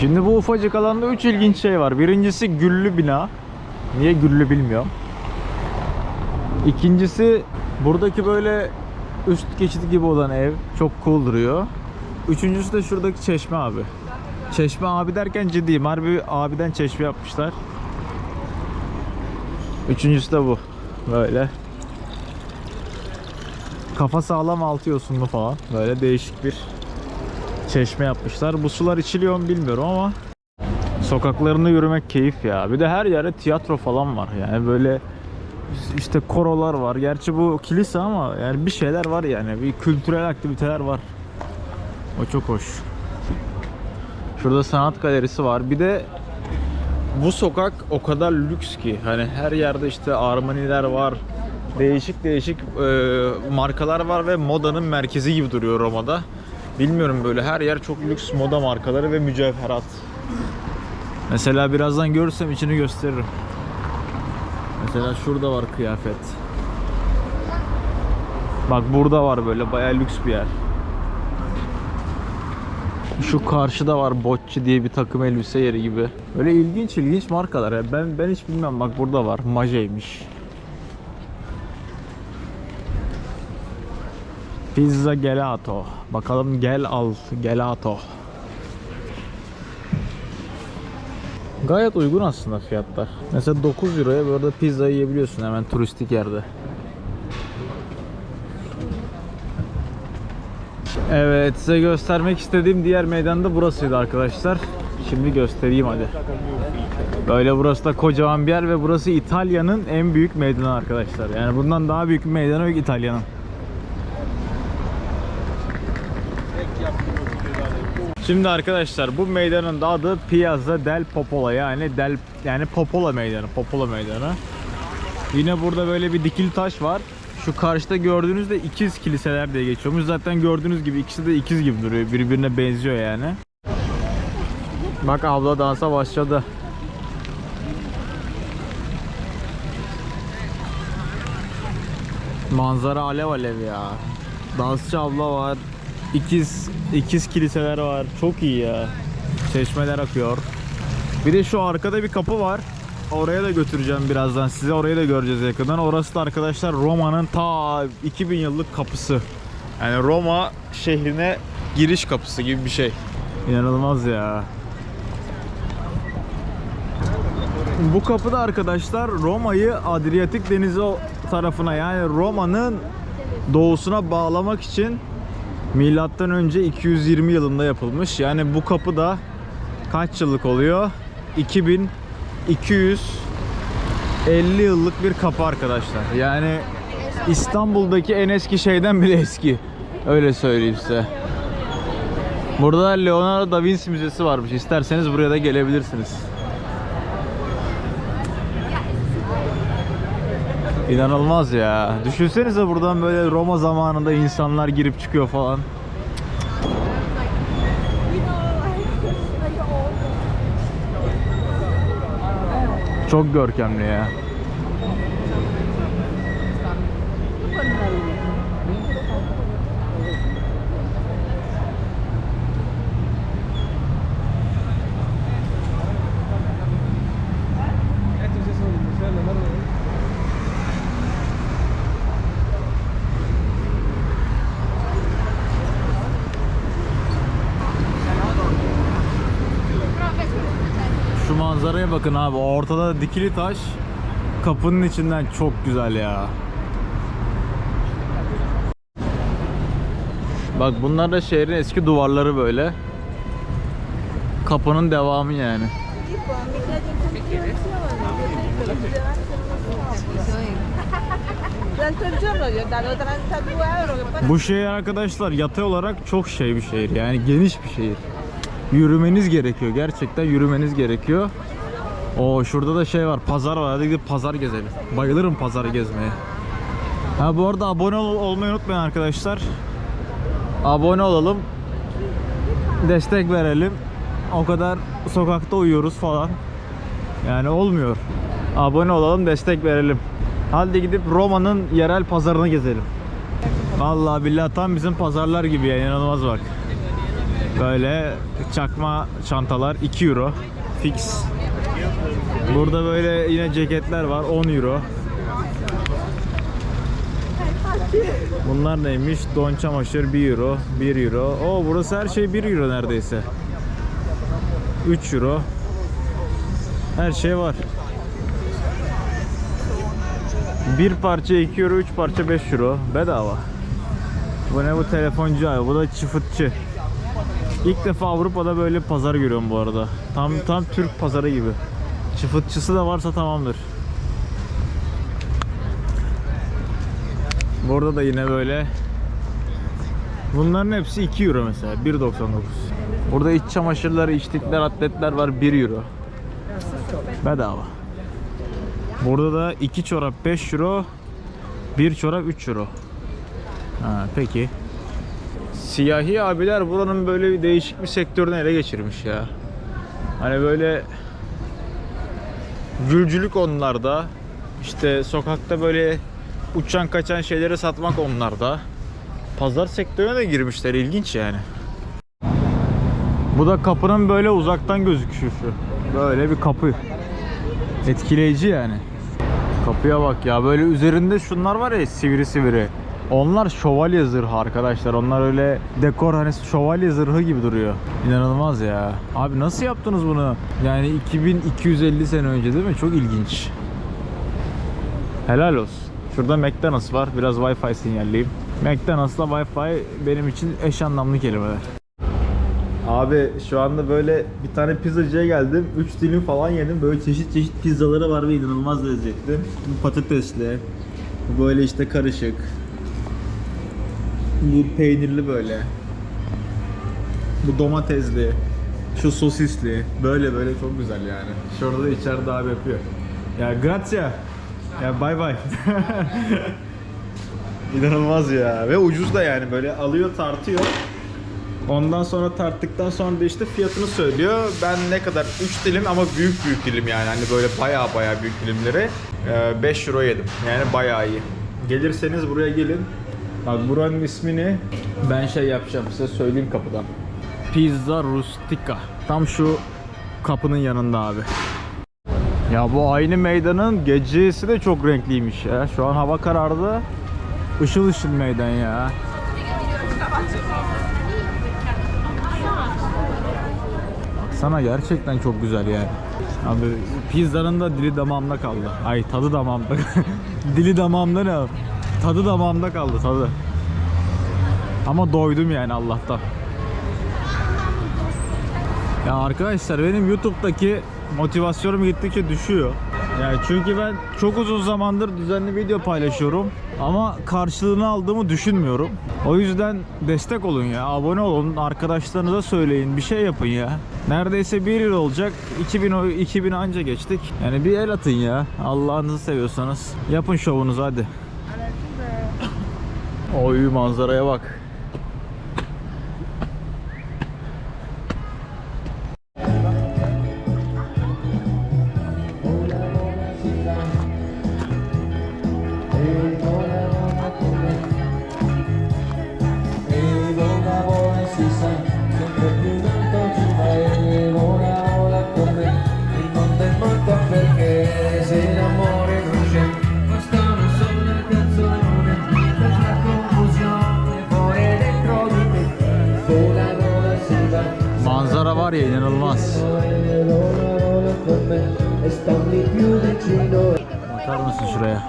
Şimdi bu ufacık alanda 3 ilginç şey var. Birincisi güllü bina. Niye güllü bilmiyorum. İkincisi buradaki böyle üst geçit gibi olan ev çok cool duruyor. Üçüncüsü de şuradaki çeşme abi. Çeşme abi derken ciddiyim. Harbi abiden çeşme yapmışlar. Üçüncüsü de bu. Böyle. Kafa sağlam altı yosunlu falan. Böyle değişik bir çeşme yapmışlar. Bu sular içiliyor mu bilmiyorum ama sokaklarında yürümek keyif ya. Bir de her yerde tiyatro falan var. Yani böyle işte korolar var. Gerçi bu kilise ama yani bir şeyler var yani. Bir kültürel aktiviteler var. O çok hoş. Şurada sanat galerisi var. Bir de bu sokak o kadar lüks ki hani her yerde işte Armani'ler var. Değişik değişik e, markalar var ve modanın merkezi gibi duruyor Roma'da. Bilmiyorum böyle her yer çok lüks moda markaları ve mücevherat. Mesela birazdan görürsem içini gösteririm. Mesela şurada var kıyafet. Bak burada var böyle bayağı lüks bir yer. Şu karşıda var Bocci diye bir takım elbise yeri gibi. Böyle ilginç ilginç markalar. ya. Ben ben hiç bilmem bak burada var. Maje'ymiş. Pizza gelato. Bakalım gel al gelato. Gayet uygun aslında fiyatlar. Mesela 9 euroya burada pizza yiyebiliyorsun hemen turistik yerde. Evet size göstermek istediğim diğer meydan da burasıydı arkadaşlar. Şimdi göstereyim hadi. Böyle burası da kocaman bir yer ve burası İtalya'nın en büyük meydanı arkadaşlar. Yani bundan daha büyük bir meydanı yok İtalya'nın. Şimdi arkadaşlar bu meydanın da adı Piazza del Popolo yani del yani Popola meydanı, Popola meydanı. Yine burada böyle bir dikili taş var. Şu karşıda gördüğünüz de ikiz kiliseler diye geçiyormuş. Zaten gördüğünüz gibi ikisi de ikiz gibi duruyor. Birbirine benziyor yani. Bak abla dansa başladı. Manzara alev alev ya. Dansçı abla var. İkiz ikiz kiliseler var. Çok iyi ya. Çeşmeler akıyor. Bir de şu arkada bir kapı var. Oraya da götüreceğim birazdan size. Orayı da göreceğiz yakından. Orası da arkadaşlar Roma'nın ta 2000 yıllık kapısı. Yani Roma şehrine giriş kapısı gibi bir şey. İnanılmaz ya. Bu kapıda arkadaşlar Roma'yı Adriyatik Denizi tarafına yani Roma'nın doğusuna bağlamak için milattan önce 220 yılında yapılmış. Yani bu kapı da kaç yıllık oluyor? 2250 yıllık bir kapı arkadaşlar. Yani İstanbul'daki en eski şeyden bile eski. Öyle söyleyeyim size. Burada Leonardo da Vinci Müzesi varmış. İsterseniz buraya da gelebilirsiniz. İnanılmaz ya. Düşünsenize buradan böyle Roma zamanında insanlar girip çıkıyor falan. Çok görkemli ya. Şu manzaraya bakın abi. Ortada dikili taş. Kapının içinden çok güzel ya. Bak bunlar da şehrin eski duvarları böyle. Kapının devamı yani. L'altro giorno gli ho dato 32 euro che poi Bu şehir arkadaşlar yatay olarak çok şey bir şehir yani geniş bir şehir. Yürümeniz gerekiyor gerçekten yürümeniz gerekiyor. O şurada da şey var pazar var hadi gidip pazar gezelim. Bayılırım pazarı gezmeye. Ha bu arada abone ol- olmayı unutmayın arkadaşlar. Abone olalım. Destek verelim. O kadar sokakta uyuyoruz falan. Yani olmuyor. Abone olalım destek verelim. Hadi gidip Roma'nın yerel pazarını gezelim. Vallahi billahi tam bizim pazarlar gibi ya inanılmaz bak. Böyle çakma çantalar 2 euro. Fix. Burada böyle yine ceketler var 10 euro. Bunlar neymiş? Don çamaşır 1 euro, 1 euro. Oo burası her şey 1 euro neredeyse. 3 euro. Her şey var. Bir parça 2 euro, 3 parça 5 euro. Bedava. Bu ne bu telefoncu abi? Bu da çıfıtçı. İlk defa Avrupa'da böyle pazar görüyorum bu arada. Tam tam Türk pazarı gibi. Çıfıtçısı da varsa tamamdır. Burada da yine böyle. Bunların hepsi 2 euro mesela. 1.99. Burada iç çamaşırları, içlikler, atletler var 1 euro. Bedava. Burada da 2 çorap 5 euro. 1 çorap 3 euro. Ha, peki. Siyahi abiler buranın böyle bir değişik bir sektörünü ele geçirmiş ya. Hani böyle gülcülük onlarda. İşte sokakta böyle uçan kaçan şeyleri satmak onlarda. Pazar sektörüne de girmişler ilginç yani. Bu da kapının böyle uzaktan gözüküşü. Böyle bir kapı. Etkileyici yani. Kapıya bak ya böyle üzerinde şunlar var ya sivri sivri. Onlar şövalye zırhı arkadaşlar. Onlar öyle dekor hani şövalye zırhı gibi duruyor. İnanılmaz ya. Abi nasıl yaptınız bunu? Yani 2250 sene önce değil mi? Çok ilginç. Helal olsun. Şurada McDonald's var. Biraz Wi-Fi sinyalleyeyim. McDonald's'la Wi-Fi benim için eş anlamlı kelimeler. Abi şu anda böyle bir tane pizzacıya geldim. 3 dilim falan yedim. Böyle çeşit çeşit pizzaları var ve inanılmaz lezzetli. Bu patatesli. Bu böyle işte karışık. Bu peynirli böyle. Bu domatesli. Şu sosisli. Böyle böyle çok güzel yani. Şurada da içeride abi yapıyor. Ya grazie. Ya bay bay. İnanılmaz ya. Ve ucuz da yani böyle alıyor tartıyor. Ondan sonra tarttıktan sonra da işte fiyatını söylüyor. Ben ne kadar 3 dilim ama büyük büyük dilim yani hani böyle baya baya büyük dilimleri 5 euro yedim. Yani bayağı iyi. Gelirseniz buraya gelin. Bak buranın ismini ben şey yapacağım size söyleyeyim kapıdan. Pizza Rustica. Tam şu kapının yanında abi. Ya bu aynı meydanın gecesi de çok renkliymiş ya. Şu an hava karardı. Işıl ışıl meydan ya. Baksana gerçekten çok güzel yani. Abi pizzanın da dili damağımda kaldı. Ay tadı damağımda. dili damağımda ne? Tadı damağımda kaldı tadı. Ama doydum yani Allah'tan. Ya arkadaşlar benim YouTube'daki motivasyonum gittikçe düşüyor. Yani çünkü ben çok uzun zamandır düzenli video paylaşıyorum ama karşılığını aldığımı düşünmüyorum. O yüzden destek olun ya, abone olun, arkadaşlarınıza söyleyin, bir şey yapın ya. Neredeyse bir yıl olacak, 2000 o- 2000 anca geçtik. Yani bir el atın ya, Allah'ınızı seviyorsanız. Yapın şovunuzu hadi. Oy manzaraya bak. Bakar mısın şuraya?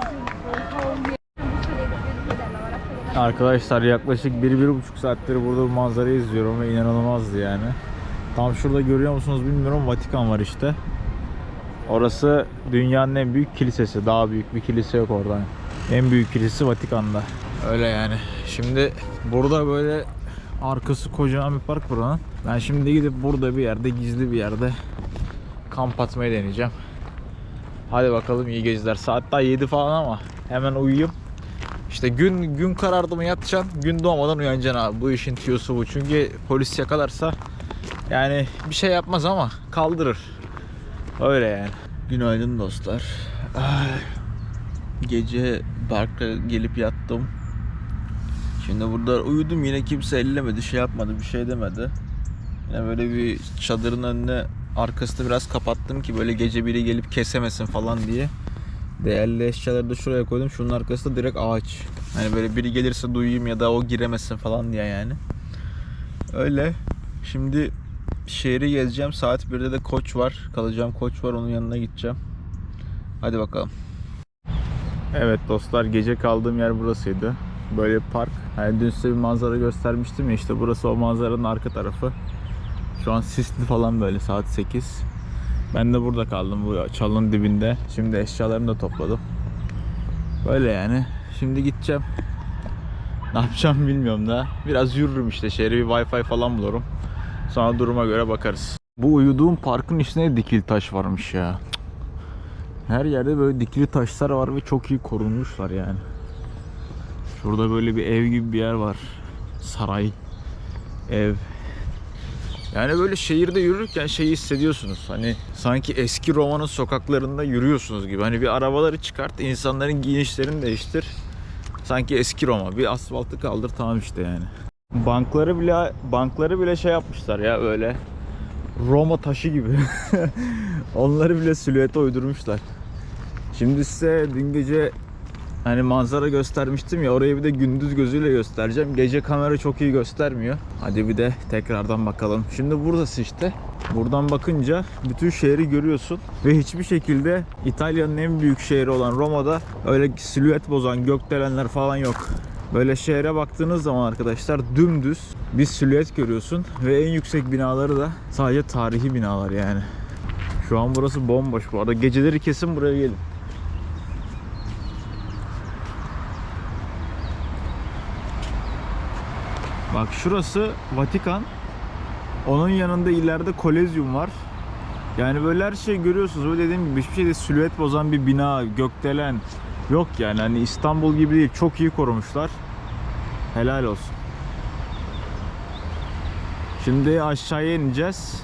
Arkadaşlar yaklaşık bir, bir buçuk saattir burada bu manzarayı izliyorum ve inanılmazdı yani. Tam şurada görüyor musunuz bilmiyorum Vatikan var işte. Orası dünyanın en büyük kilisesi. Daha büyük bir kilise yok orada. En büyük kilisesi Vatikan'da. Öyle yani. Şimdi burada böyle arkası kocaman bir park buranın. Ben şimdi gidip burada bir yerde gizli bir yerde kamp atmayı deneyeceğim. Hadi bakalım iyi geceler. Saat daha 7 falan ama hemen uyuyayım. İşte gün gün karardı mı yatacaksın, gün doğmadan uyanacaksın abi. Bu işin tüyosu bu. Çünkü polis yakalarsa yani bir şey yapmaz ama kaldırır. Öyle yani. Günaydın dostlar. Ay, Gece parkta gelip yattım. Şimdi burada uyudum yine kimse ellemedi, şey yapmadı, bir şey demedi. Yine böyle bir çadırın önüne arkasını biraz kapattım ki böyle gece biri gelip kesemesin falan diye. Değerli eşyaları da şuraya koydum. Şunun arkası da direkt ağaç. Hani böyle biri gelirse duyayım ya da o giremesin falan diye yani. Öyle. Şimdi şehri gezeceğim. Saat 1'de de koç var. Kalacağım koç var. Onun yanına gideceğim. Hadi bakalım. Evet dostlar gece kaldığım yer burasıydı. Böyle park. Yani dün size bir manzara göstermiştim ya işte burası o manzaranın arka tarafı. Şu an sisli falan böyle saat 8. Ben de burada kaldım bu çalının dibinde. Şimdi eşyalarımı da topladım. Böyle yani. Şimdi gideceğim. Ne yapacağım bilmiyorum da. Biraz yürürüm işte şehre bir wifi falan bulurum. Sonra duruma göre bakarız. Bu uyuduğum parkın içinde dikili taş varmış ya. Her yerde böyle dikili taşlar var ve çok iyi korunmuşlar yani. Şurada böyle bir ev gibi bir yer var. Saray, ev. Yani böyle şehirde yürürken şeyi hissediyorsunuz. Hani sanki eski Roma'nın sokaklarında yürüyorsunuz gibi. Hani bir arabaları çıkart, insanların giyinişlerini değiştir. Sanki eski Roma. Bir asfaltı kaldır tamam işte yani. Bankları bile bankları bile şey yapmışlar ya öyle. Roma taşı gibi. Onları bile silüete uydurmuşlar. Şimdi size dün gece hani manzara göstermiştim ya orayı bir de gündüz gözüyle göstereceğim. Gece kamera çok iyi göstermiyor. Hadi bir de tekrardan bakalım. Şimdi buradası işte. Buradan bakınca bütün şehri görüyorsun ve hiçbir şekilde İtalya'nın en büyük şehri olan Roma'da öyle silüet bozan gökdelenler falan yok. Böyle şehre baktığınız zaman arkadaşlar dümdüz bir silüet görüyorsun ve en yüksek binaları da sadece tarihi binalar yani. Şu an burası bomboş bu arada. Geceleri kesin buraya gelin. Bak şurası Vatikan. Onun yanında ileride Kolezyum var. Yani böyle her şey görüyorsunuz. Böyle dediğim gibi hiçbir şeyde silüet bozan bir bina, gökdelen yok yani. Hani İstanbul gibi değil. Çok iyi korumuşlar. Helal olsun. Şimdi aşağıya ineceğiz.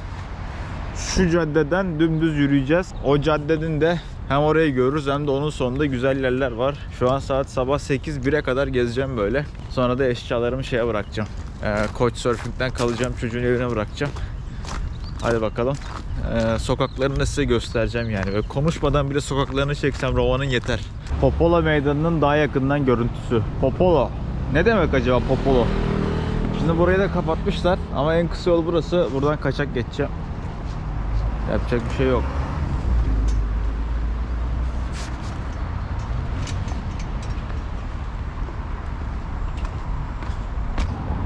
Şu caddeden dümdüz yürüyeceğiz. O caddenin de hem orayı görürüz hem de onun sonunda güzel yerler var. Şu an saat sabah 8 1'e kadar gezeceğim böyle. Sonra da eşyalarımı şeye bırakacağım. Ee, Coach Surfing'den kalacağım çocuğun evine bırakacağım. Hadi bakalım. Ee, sokaklarını da size göstereceğim yani. Ve konuşmadan bile sokaklarını çeksem Roma'nın yeter. Popolo meydanının daha yakından görüntüsü. Popolo. Ne demek acaba Popolo? Şimdi burayı da kapatmışlar ama en kısa yol burası. Buradan kaçak geçeceğim. Yapacak bir şey yok.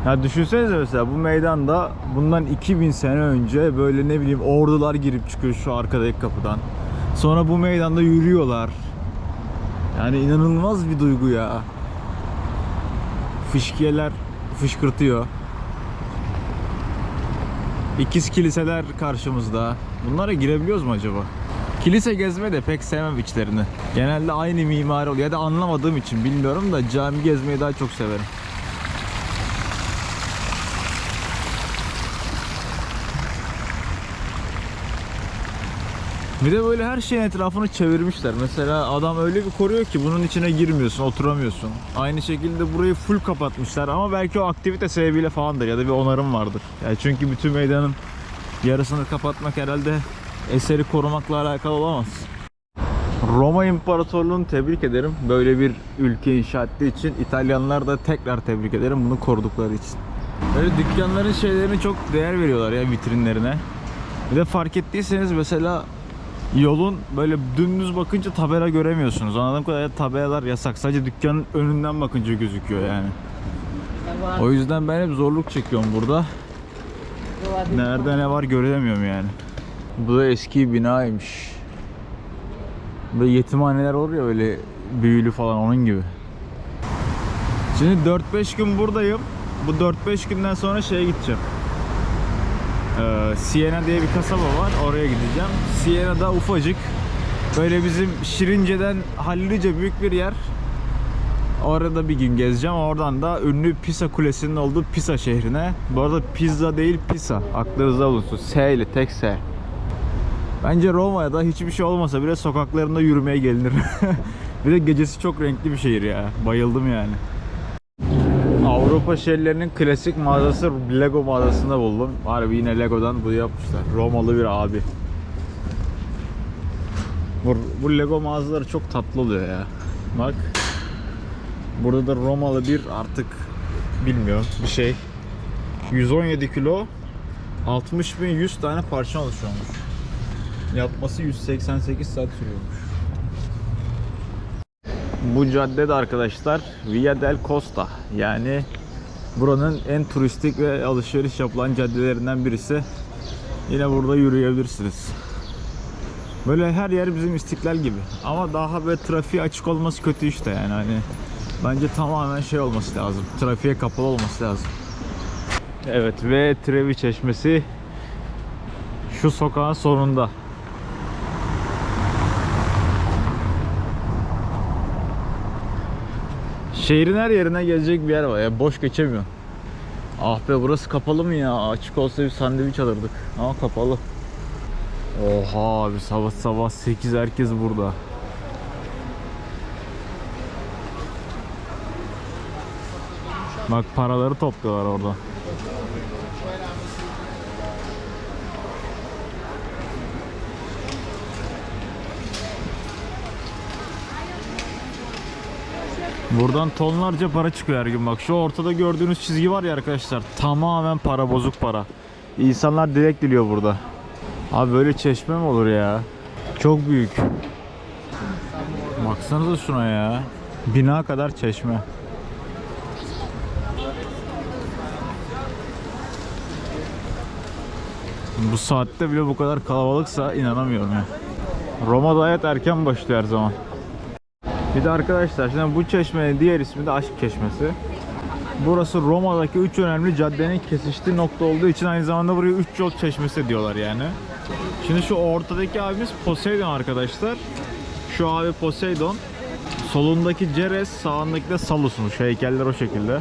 Ya düşünsenize mesela bu meydanda bundan 2000 sene önce böyle ne bileyim ordular girip çıkıyor şu arkadaki kapıdan. Sonra bu meydanda yürüyorlar. Yani inanılmaz bir duygu ya. Fışkiyeler fışkırtıyor. İkiz kiliseler karşımızda. Bunlara girebiliyoruz mu acaba? Kilise gezmeyi de pek sevmem içlerini. Genelde aynı mimari oluyor ya da anlamadığım için bilmiyorum da cami gezmeyi daha çok severim. Bir de böyle her şeyin etrafını çevirmişler. Mesela adam öyle bir koruyor ki bunun içine girmiyorsun, oturamıyorsun. Aynı şekilde burayı full kapatmışlar ama belki o aktivite sebebiyle falandır ya da bir onarım vardır. Yani çünkü bütün meydanın yarısını kapatmak herhalde eseri korumakla alakalı olamaz. Roma İmparatorluğu'nu tebrik ederim. Böyle bir ülke inşa ettiği için İtalyanlar da tekrar tebrik ederim bunu korudukları için. Böyle dükkanların şeylerine çok değer veriyorlar ya vitrinlerine. Bir de fark ettiyseniz mesela yolun böyle dümdüz bakınca tabela göremiyorsunuz. Anladığım kadarıyla tabelalar yasak. Sadece dükkanın önünden bakınca gözüküyor yani. O yüzden ben hep zorluk çekiyorum burada. Nerede ne var göremiyorum yani. Bu da eski binaymış. Böyle yetimhaneler olur ya öyle büyülü falan onun gibi. Şimdi 4-5 gün buradayım. Bu 4-5 günden sonra şeye gideceğim. Ee, Siena diye bir kasaba var. Oraya gideceğim. Siena'da ufacık. Böyle bizim Şirince'den hallice büyük bir yer. Orada bir gün gezeceğim. Oradan da ünlü Pisa Kulesi'nin olduğu Pisa şehrine. Bu arada pizza değil Pisa. Aklınızda bulunsun. S ile tek S. Bence Roma'ya da hiçbir şey olmasa bile sokaklarında yürümeye gelinir. bir de gecesi çok renkli bir şehir ya. Bayıldım yani. Avrupa şehirlerinin klasik mağazası Lego mağazasında buldum. Harbi yine Lego'dan bu yapmışlar. Romalı bir abi. Bu, bu Lego mağazaları çok tatlı oluyor ya. Bak. Burada da Romalı bir artık bilmiyorum bir şey. 117 kilo 60 bin 100 tane parça oluşuyormuş. Yapması 188 saat sürüyormuş. Bu cadde de arkadaşlar Via del Costa. Yani buranın en turistik ve alışveriş yapılan caddelerinden birisi. Yine burada yürüyebilirsiniz. Böyle her yer bizim istiklal gibi. Ama daha böyle trafiğe açık olması kötü işte yani hani. Bence tamamen şey olması lazım. Trafiğe kapalı olması lazım. Evet ve Trevi Çeşmesi şu sokağın sonunda. Şehrin her yerine gelecek bir yer var ya boş geçemiyor. Ah be burası kapalı mı ya? Açık olsa bir sandviç alırdık. Ama kapalı. Oha abi sabah sabah 8 herkes burada. Bak paraları topluyorlar orada. Buradan tonlarca para çıkıyor her gün bak. Şu ortada gördüğünüz çizgi var ya arkadaşlar. Tamamen para bozuk para. İnsanlar dilek diliyor burada. Abi böyle çeşme mi olur ya? Çok büyük. Baksanıza şuna ya. Bina kadar çeşme. Bu saatte bile bu kadar kalabalıksa inanamıyorum ya. Roma'da hayat erken başlıyor her zaman. Bir de arkadaşlar şimdi bu çeşmenin diğer ismi de Aşk Çeşmesi. Burası Roma'daki üç önemli caddenin kesiştiği nokta olduğu için aynı zamanda buraya üç yol çeşmesi diyorlar yani. Şimdi şu ortadaki abimiz Poseidon arkadaşlar. Şu abi Poseidon. Solundaki Ceres, sağındaki de Salus'muş. Heykeller o şekilde.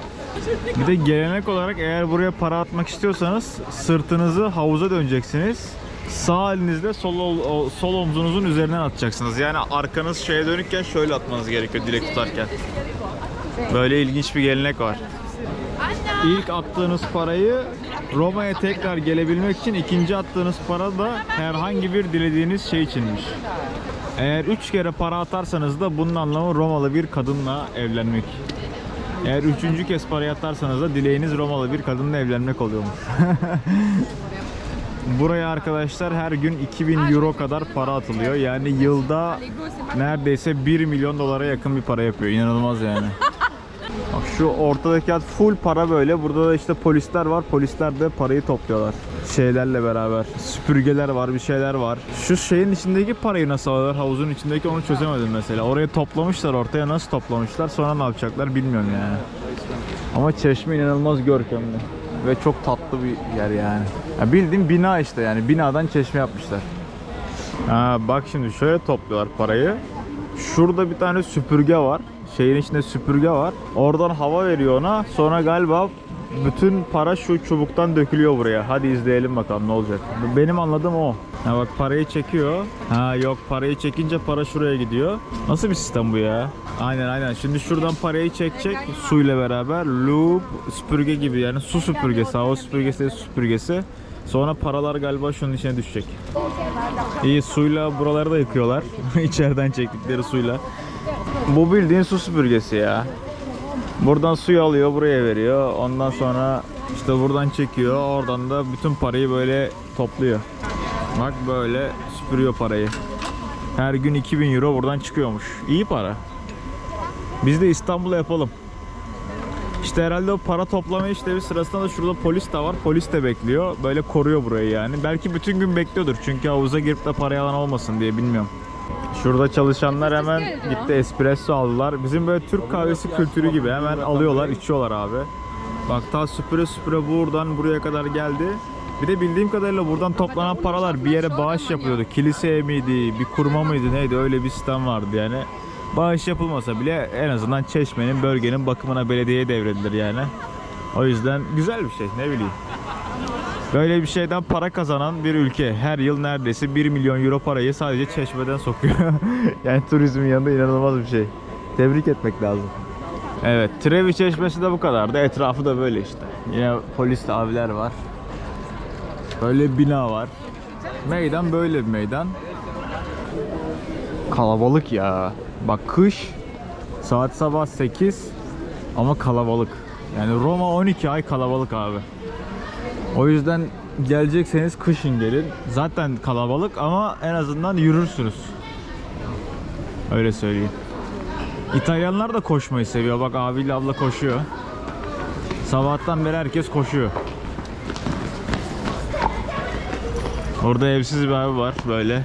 Bir de gelenek olarak eğer buraya para atmak istiyorsanız sırtınızı havuza döneceksiniz. Sağ elinizle sol, ol- sol omzunuzun üzerinden atacaksınız. Yani arkanız şeye dönükken şöyle atmanız gerekiyor dilek tutarken. Böyle ilginç bir gelenek var. İlk attığınız parayı Roma'ya tekrar gelebilmek için ikinci attığınız para da herhangi bir dilediğiniz şey içinmiş. Eğer üç kere para atarsanız da bunun anlamı Romalı bir kadınla evlenmek. Eğer üçüncü kez parayı atarsanız da dileğiniz Romalı bir kadınla evlenmek oluyormuş. Buraya arkadaşlar her gün 2000 euro kadar para atılıyor. Yani yılda neredeyse 1 milyon dolara yakın bir para yapıyor. İnanılmaz yani. Bak şu ortadaki hat full para böyle. Burada da işte polisler var. Polisler de parayı topluyorlar. Şeylerle beraber. Süpürgeler var, bir şeyler var. Şu şeyin içindeki parayı nasıl alıyorlar? Havuzun içindeki onu çözemedim mesela. Oraya toplamışlar ortaya nasıl toplamışlar? Sonra ne yapacaklar bilmiyorum yani. Ama çeşme inanılmaz görkemli. Ve çok tatlı bir yer yani. Ya bildiğin bina işte yani. Binadan çeşme yapmışlar. Ha, bak şimdi şöyle topluyorlar parayı. Şurada bir tane süpürge var. Şehrin içinde süpürge var. Oradan hava veriyor ona. Sonra galiba bütün para şu çubuktan dökülüyor buraya. Hadi izleyelim bakalım ne olacak. Benim anladığım o. Ha bak parayı çekiyor. Ha yok parayı çekince para şuraya gidiyor. Nasıl bir sistem bu ya? Aynen aynen. Şimdi şuradan parayı çekecek suyla beraber loop süpürge gibi yani su süpürgesi, hava süpürgesi, süpürgesi. Sonra paralar galiba şunun içine düşecek. İyi suyla buraları da yıkıyorlar. İçeriden çektikleri suyla. Bu bildiğin su süpürgesi ya. Buradan suyu alıyor buraya veriyor. Ondan sonra işte buradan çekiyor. Oradan da bütün parayı böyle topluyor. Bak böyle süpürüyor parayı. Her gün 2000 euro buradan çıkıyormuş. İyi para. Biz de İstanbul'a yapalım. İşte herhalde o para toplama işlevi sırasında da şurada polis de var. Polis de bekliyor. Böyle koruyor burayı yani. Belki bütün gün bekliyordur. Çünkü havuza girip de para yalan olmasın diye bilmiyorum. Şurada çalışanlar hemen gitti espresso aldılar. Bizim böyle Türk kahvesi kültürü gibi hemen alıyorlar, içiyorlar abi. Bak ta süpüre süpüre buradan buraya kadar geldi. Bir de bildiğim kadarıyla buradan toplanan paralar bir yere bağış yapılıyordu. Kiliseye miydi, bir kuruma mıydı neydi öyle bir sistem vardı yani. Bağış yapılmasa bile en azından çeşmenin, bölgenin bakımına belediyeye devredilir yani. O yüzden güzel bir şey ne bileyim. Böyle bir şeyden para kazanan bir ülke her yıl neredeyse 1 milyon euro parayı sadece çeşmeden sokuyor. yani turizmin yanında inanılmaz bir şey. Tebrik etmek lazım. Evet, Trevi Çeşmesi de bu kadardı. Etrafı da böyle işte. Yine polis abiler var. Böyle bina var. Meydan böyle bir meydan. Kalabalık ya. Bak kış saat sabah 8 ama kalabalık. Yani Roma 12 ay kalabalık abi. O yüzden gelecekseniz kışın gelin. Zaten kalabalık ama en azından yürürsünüz. Öyle söyleyeyim. İtalyanlar da koşmayı seviyor. Bak abiyle abla koşuyor. Sabahtan beri herkes koşuyor. Orada evsiz bir abi var böyle.